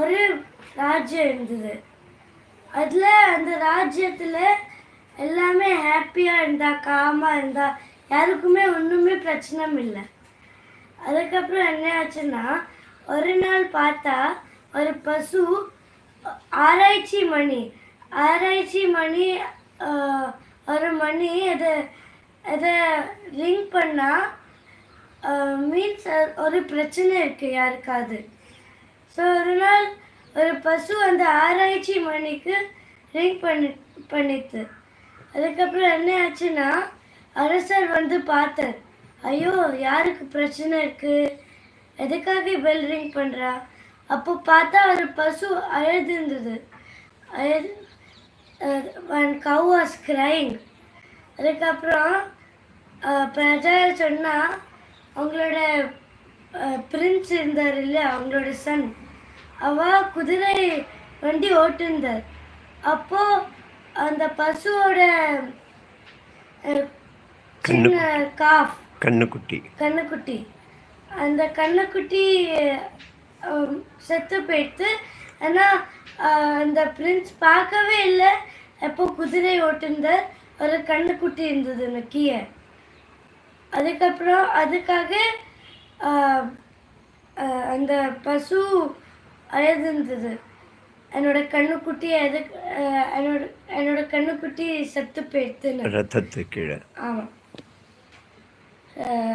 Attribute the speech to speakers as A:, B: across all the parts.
A: ஒரு ராஜ்யம் இருந்தது. அதில் அந்த ராஜ்யத்தில் எல்லாமே ஹாப்பியாக இருந்தா காமாக இருந்தா யாருக்குமே ஒன்றுமே பிரச்சனை இல்லை. அதுக்கப்புறம் என்ன ஆச்சுன்னா ஒரு நாள் பார்த்தா ஒரு பசு ஆராய்ச்சி மணி ஆராய்ச்சி மணி ஒரு மணி அதை அதை ரிங் பண்ணால் மீன்ஸ் ஒரு பிரச்சனை இருக்குது யாருக்காவது. ஸோ ஒரு நாள் ஒரு பசு அந்த ஆராய்ச்சி மணிக்கு ரிங் பண்ணி பண்ணித்து. அதுக்கப்புறம் என்ன ஆச்சுன்னா அரசர் வந்து பார்த்தார். ஐயோ யாருக்கு பிரச்சனை இருக்குது எதுக்காக பெல் ரிங் பண்ணுறா அப்போ பார்த்தா ஒரு பசு அழுதுருந்தது. அழுது ஒன் கவ் வாஸ் கிரைங் அதுக்கப்புறம் பிரஜா சொன்னால் அவங்களோட பிரின்ஸ் இருந்தார் இல்லையா அவங்களோட சன் அவ குதிரை வண்டி ஓட்டுந்தார் அப்போ அந்த பசுவோட காஃப்.
B: கண்ணுக்குட்டி.
A: கண்ணுக்குட்டி. அந்த கண்ணுக்குட்டி செத்து போயிடுத்து. ஆனால் அந்த பிரின்ஸ் பார்க்கவே இல்லை. எப்போ குதிரை ஓட்டுந்தார் ஒரு கண்ணுக்குட்டி இருந்தது கீழே அதுக்கப்புறம் அதுக்காக அந்த பசு அழுதுருந்தது என்னோட கண்ணுக்குட்டி ஆஹ், என்னோட என்னோட கண்ணுக்குட்டி செத்து போயிடுத்துன்னு
B: ரத்தத்து கீழே.
A: ஆமாம்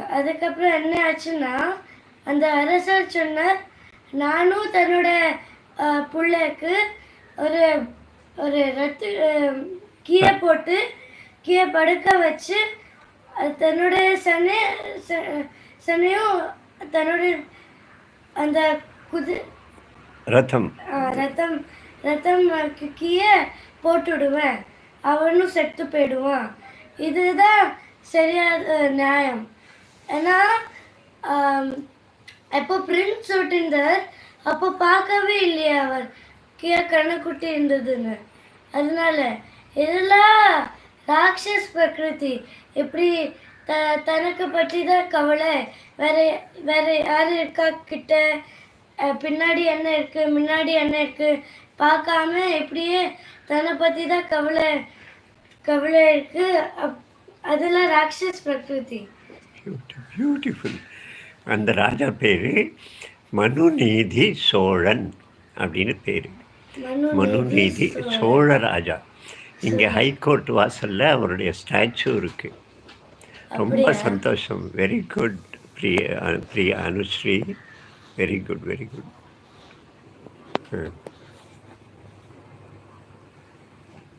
A: அதுக்கப்புறம் என்ன ஆச்சுன்னா அந்த அரசர் சொன்னார் நானும் தன்னோட புள்ளைக்கு ஒரு ஒரு ரத்து கீழே போட்டு கீழே படுக்க வச்சு அது தன்னோட சனை சனையும் தன்னோட அந்த குதி
B: ரத்தம்.
A: ஆஹ் ரத்தம் ரத்தம் கீழே கீழே போட்டுடுவேன். அவனும் செத்து போயிடுவான். இதுதான் சரியான நியாயம். ஏன்னா எப்போ பிரின்ஸ் ஓட்டிருந்தார் அப்போ பார்க்கவே இல்லையா அவர். கீழே கண்ணுக்குட்டி இருந்ததுன்னு. அதனால இதெல்லாம் ராட்சஸ் பிரகிருதி. எப்படி த தனக்கு பற்றி தான் கவலை. வேற வேற யார் இருக்கா கிட்ட? பின்னாடி என்ன இருக்கு முன்னாடி என்ன இருக்கு பார்க்காம இப்படியே தன்னை பற்றி தான் கவலை கவலை இருக்கு. அதெல்லாம் ராட்சஸ் பிரகிருதி.
B: பியூட்டிஃபுல் அந்த ராஜா பேர் மனுநீதி சோழன் அப்படின்னு பேர்.
A: மனு
B: மனுநீதி சோழ ராஜா. இங்கே ஹைகோர்ட் வாசலில் அவருடைய ஸ்டாச்சு இருக்குது ரொம்ப சந்தோஷம். Very good Priya Priya Anushree. Very good very good